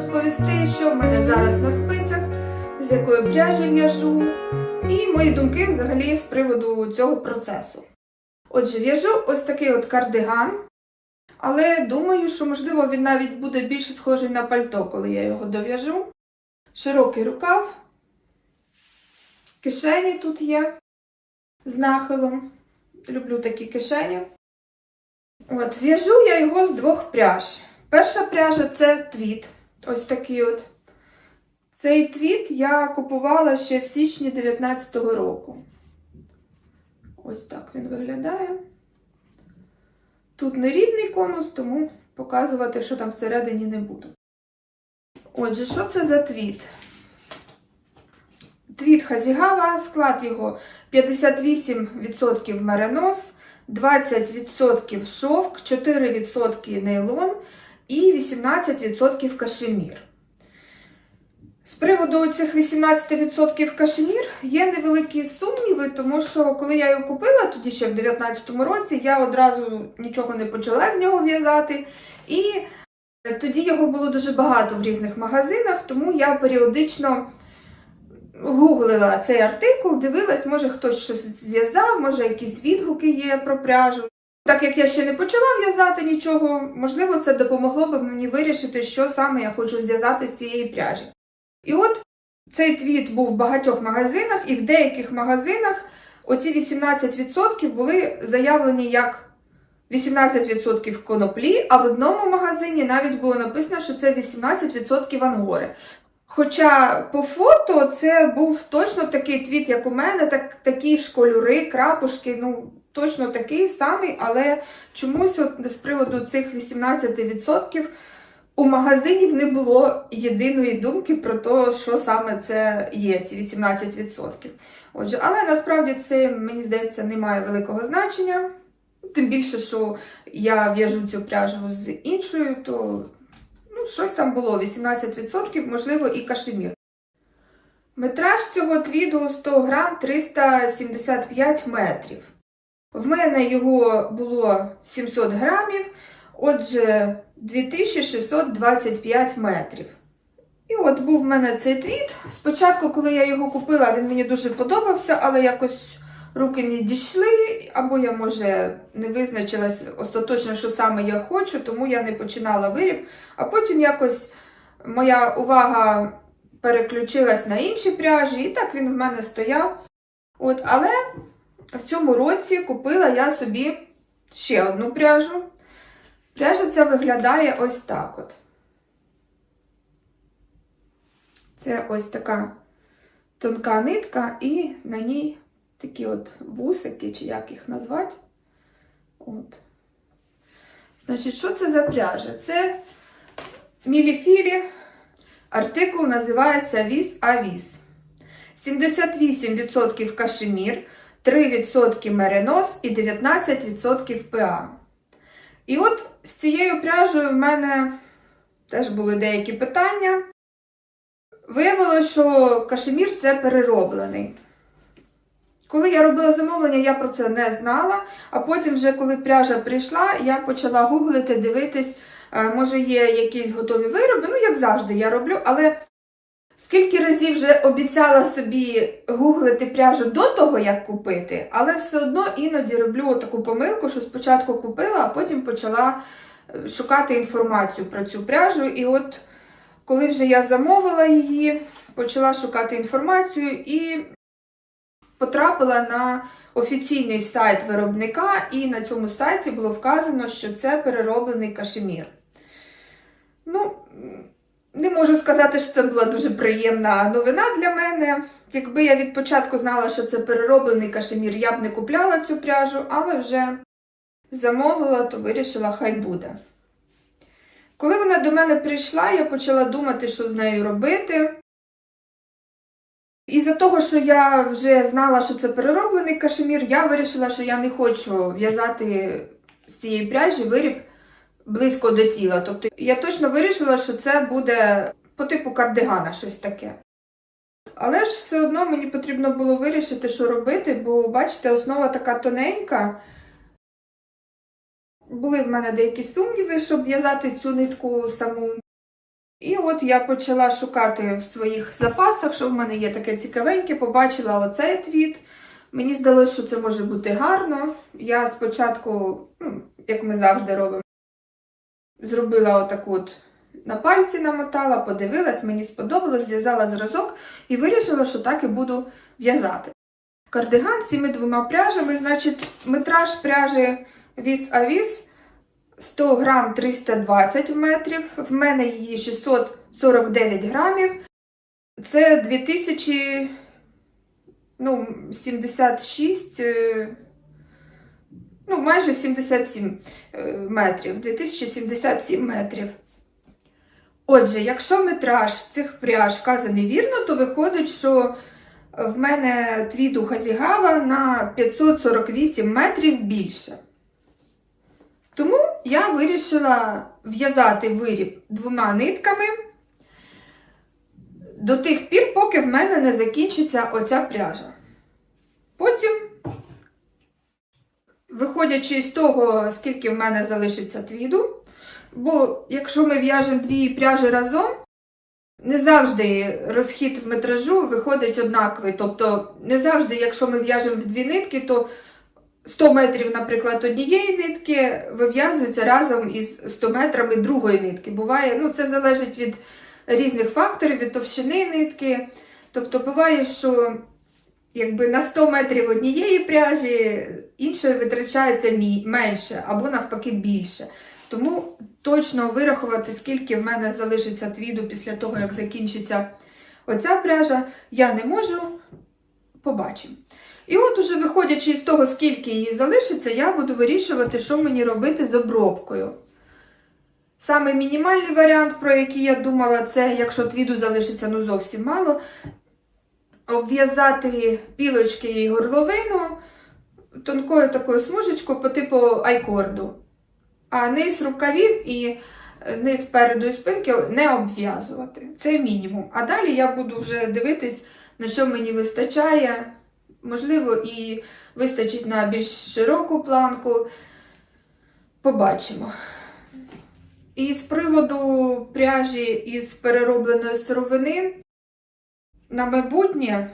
розповісти, що в мене зараз на спицях, з якої пряжі в'яжу, і мої думки взагалі з приводу цього процесу. Отже, в'яжу ось такий от кардиган, але думаю, що, можливо, він навіть буде більше схожий на пальто, коли я його дов'яжу. Широкий рукав, кишені тут є з нахилом. Люблю такі кишені. От, в'яжу я його з двох пряж. Перша пряжа це твіт. Ось такий от. Цей твіт я купувала ще в січні 19-го року. Ось так він виглядає. Тут не рідний конус, тому показувати, що там всередині не буду. Отже, що це за твіт? Твіт Хазігава, склад його 58% меринос, 20% шовк, 4% нейлон і 18% кашемір. З приводу цих 18% кашемір є невеликі сумніви, тому що коли я його купила тоді ще в 19-му році, я одразу нічого не почала з нього в'язати. І тоді його було дуже багато в різних магазинах, тому я періодично гуглила цей артикул, дивилась, може хтось щось зв'язав, може якісь відгуки є про пряжу. Так як я ще не почала в'язати нічого, можливо, це допомогло б мені вирішити, що саме я хочу зв'язати з цієї пряжі. І от цей твіт був в багатьох магазинах, і в деяких магазинах оці 18% були заявлені як 18% коноплі, а в одному магазині навіть було написано, що це 18% ангори. Хоча по фото це був точно такий твіт, як у мене, так, такі ж кольори, крапушки, ну точно такий самий, але чомусь от з приводу цих 18% у магазинів не було єдиної думки про те, що саме це є, ці 18%. Отже, але насправді це, мені здається, не має великого значення. Тим більше, що я в'яжу цю пряжу з іншою, то ну, щось там було 18%, можливо, і кашемір. Метраж цього твіду 100 грам 375 метрів. В мене його було 700 грамів, отже, 2625 метрів. І от був в мене цей твіт. Спочатку, коли я його купила, він мені дуже подобався, але якось руки не дійшли, або я, може, не визначилась остаточно, що саме я хочу, тому я не починала виріб. А потім якось моя увага переключилась на інші пряжі, і так він в мене стояв. От, Але в цьому році купила я собі ще одну пряжу. Пряжа ця виглядає ось так от. Це ось така тонка нитка, і на ній такі от вусики, чи як їх назвати. От. Значить, що це за пряжа? Це міліфілі. Артикул називається Віс Авіс. 78% кашемір, 3% меринос і 19% ПА. І от з цією пряжею в мене теж були деякі питання. Виявилося, що кашемір це перероблений. Коли я робила замовлення, я про це не знала. А потім, вже коли пряжа прийшла, я почала гуглити, дивитись, е, може є якісь готові вироби. Ну, як завжди, я роблю. Але скільки разів вже обіцяла собі гуглити пряжу до того, як купити, але все одно іноді роблю таку помилку, що спочатку купила, а потім почала е, шукати інформацію про цю пряжу. І от коли вже я замовила її, почала шукати інформацію і потрапила на офіційний сайт виробника, і на цьому сайті було вказано, що це перероблений кашемір. Ну, не можу сказати, що це була дуже приємна новина для мене. Якби я від початку знала, що це перероблений кашемір, я б не купляла цю пряжу, але вже замовила, то вирішила, хай буде. Коли вона до мене прийшла, я почала думати, що з нею робити. Із-за того, що я вже знала, що це перероблений кашемір, я вирішила, що я не хочу в'язати з цієї пряжі виріб близько до тіла. Тобто я точно вирішила, що це буде по типу кардигана щось таке. Але ж все одно мені потрібно було вирішити, що робити, бо, бачите, основа така тоненька. Були в мене деякі сумніви, щоб в'язати цю нитку саму. І от я почала шукати в своїх запасах, що в мене є таке цікавеньке, побачила оцей твіт. Мені здалося, що це може бути гарно. Я спочатку, ну, як ми завжди робимо, зробила отаку от на пальці намотала, подивилась, мені сподобалось, зв'язала зразок і вирішила, що так і буду в'язати. Кардиган з цими двома пряжами, значить, метраж пряжі віс-авіс 100 грам 320 метрів. В мене її 649 грамів. Це 2000, ну, 76, ну, майже 77 е, метрів. 2077 метрів. Отже, якщо метраж цих пряж вказаний вірно, то виходить, що в мене твіду Хазігава на 548 метрів більше. Тому я вирішила в'язати виріб двома нитками до тих пір, поки в мене не закінчиться оця пряжа. Потім, виходячи з того, скільки в мене залишиться твіду, бо якщо ми в'яжемо дві пряжі разом, не завжди розхід в метражу виходить однаковий. Тобто, не завжди, якщо ми в'яжемо в дві нитки, то 100 метрів, наприклад, однієї нитки вив'язується разом із 100 метрами другої нитки. Буває, ну це залежить від різних факторів, від товщини нитки. Тобто буває, що якби на 100 метрів однієї пряжі іншої витрачається менше або навпаки більше. Тому точно вирахувати, скільки в мене залишиться твіду після того, як закінчиться оця пряжа, я не можу. Побачимо. І от, уже виходячи з того, скільки її залишиться, я буду вирішувати, що мені робити з обробкою. Саме мінімальний варіант, про який я думала, це якщо твіду залишиться ну зовсім мало, обв'язати пілочки і горловину тонкою такою смужечкою по типу айкорду. А низ рукавів і низ переду і спинки не обв'язувати. Це мінімум. А далі я буду вже дивитись, на що мені вистачає. Можливо, і вистачить на більш широку планку. Побачимо. І з приводу пряжі із переробленої сировини, на майбутнє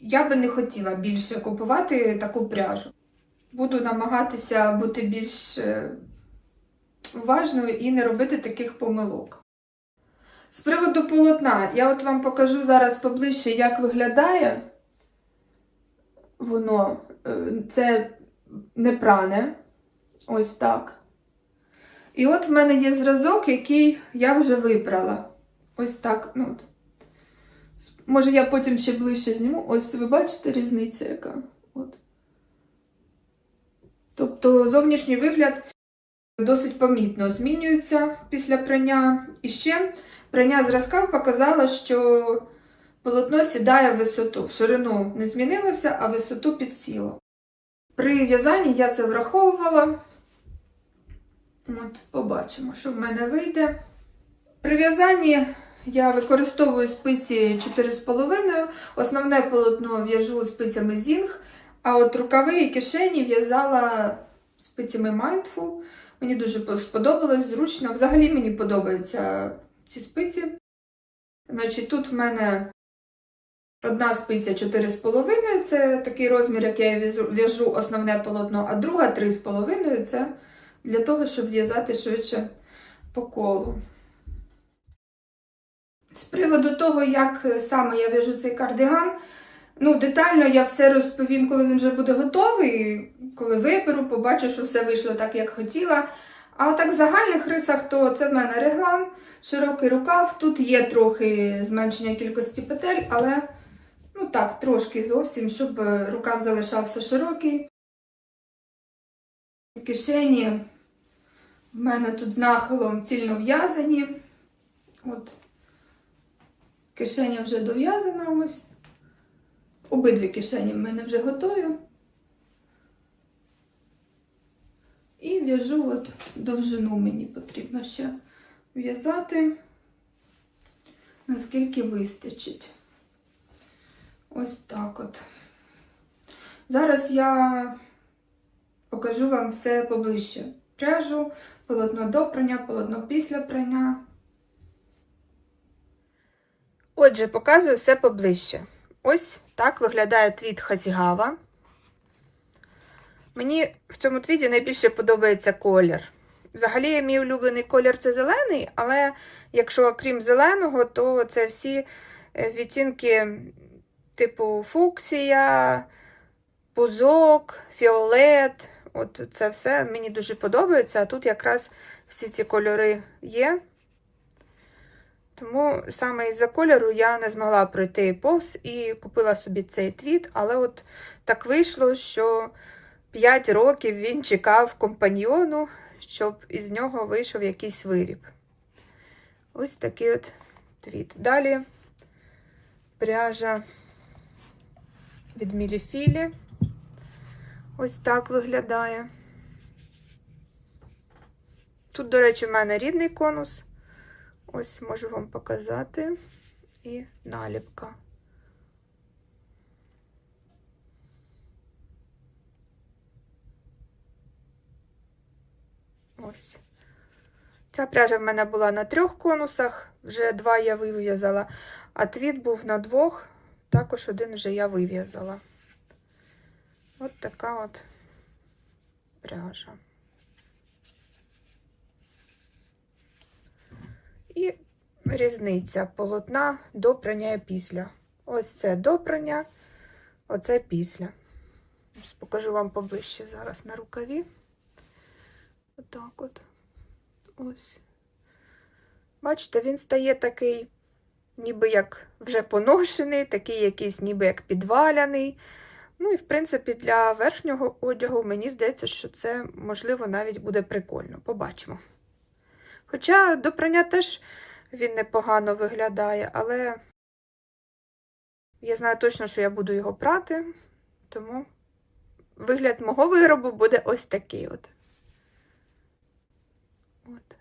я би не хотіла більше купувати таку пряжу. Буду намагатися бути більш е, уважною і не робити таких помилок. З приводу полотна, я от вам покажу зараз поближче, як виглядає воно. Е, Це не пране. Ось так. І от в мене є зразок, який я вже вибрала. Ось так. Ну. Може, я потім ще ближче зніму. Ось ви бачите різниця яка. От. Тобто зовнішній вигляд досить помітно змінюється після прання. І ще прання зразка показало, що полотно сідає висоту. В ширину не змінилося, а висоту підсіло. При в'язанні я це враховувала. От, побачимо, що в мене вийде. При в'язанні я використовую спиці 4,5. Основне полотно в'яжу спицями Зінг, а от рукави і кишені в'язала спицями Mindful. Мені дуже сподобалось, зручно. Взагалі мені подобаються ці спиці. Значить, тут в мене одна спиця 4,5 це такий розмір, як я в'яжу основне полотно, а друга 3,5 це для того, щоб в'язати швидше по колу. З приводу того, як саме я в'яжу цей кардиган, ну, детально я все розповім, коли він вже буде готовий, коли виберу, побачу, що все вийшло так, як хотіла. А отак в загальних рисах, то це в мене реглан, широкий рукав. Тут є трохи зменшення кількості петель, але ну так, трошки зовсім, щоб рукав залишався широкий. Кишені в мене тут з нахилом цільно в'язані. От. Кишеня вже дов'язана ось. Обидві кишені в мене вже готові. І в'яжу от довжину мені потрібно ще в'язати, наскільки вистачить. Ось так от. Зараз я покажу вам все поближче. Пряжу, полотно до прання, полотно після прання. Отже, показую все поближче. Ось так виглядає твіт Хазігава. Мені в цьому твіті найбільше подобається колір. Взагалі, мій улюблений колір це зелений, але якщо крім зеленого, то це всі е, відтінки типу фуксія, пузок, фіолет. От це все мені дуже подобається. А тут якраз всі ці кольори є. Тому саме із-за кольору я не змогла пройти повз і купила собі цей твіт, але от так вийшло, що 5 років він чекав компаньйону, щоб із нього вийшов якийсь виріб. Ось такий от твіт. Далі пряжа від Міліфілі. Ось так виглядає. Тут, до речі, в мене рідний конус. Ось можу вам показати. І наліпка. Ось. Ця пряжа в мене була на трьох конусах, вже два я вив'язала, а твіт був на двох, також один вже я вив'язала. От така от пряжа. І різниця полотна до прання і після. Ось це до прання, оце після. Покажу вам поближче зараз на рукаві. Отак от. Ось. Бачите, він стає такий, ніби як вже поношений, такий якийсь ніби як підваляний. Ну і, в принципі, для верхнього одягу мені здається, що це, можливо, навіть буде прикольно. Побачимо. Хоча до прання теж він непогано виглядає, але я знаю точно, що я буду його прати, тому вигляд мого виробу буде ось такий от. От.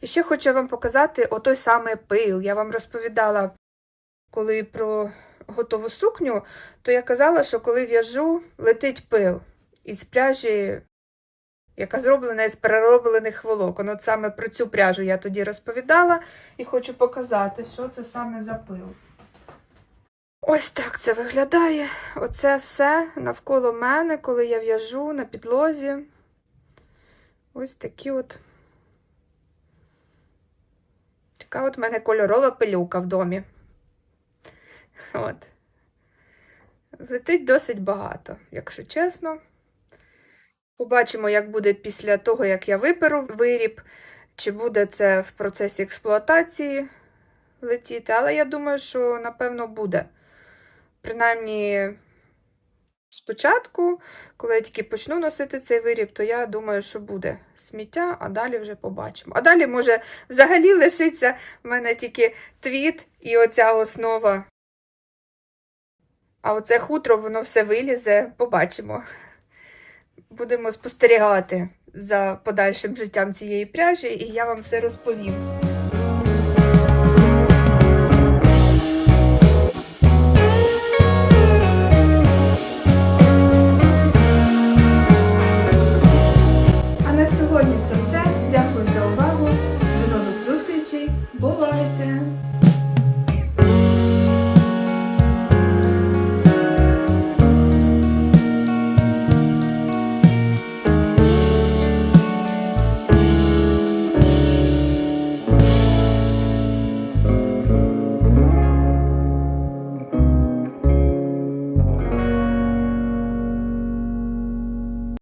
І ще хочу вам показати отой самий пил. Я вам розповідала, коли про готову сукню, то я казала, що коли в'яжу, летить пил із пряжі, яка зроблена із перероблених волокон. От саме про цю пряжу я тоді розповідала і хочу показати, що це саме за пил. Ось так це виглядає. Оце все навколо мене, коли я в'яжу на підлозі. Ось такі от. Така от в мене кольорова пилюка в домі. От. Летить досить багато, якщо чесно. Побачимо, як буде після того, як я виперу виріб, чи буде це в процесі експлуатації летіти. Але я думаю, що, напевно, буде. Принаймні, спочатку, коли я тільки почну носити цей виріб, то я думаю, що буде сміття, а далі вже побачимо. А далі, може, взагалі лишиться в мене тільки твіт і оця основа. А оце хутро, воно все вилізе, побачимо. Будемо спостерігати за подальшим життям цієї пряжі, і я вам все розповім.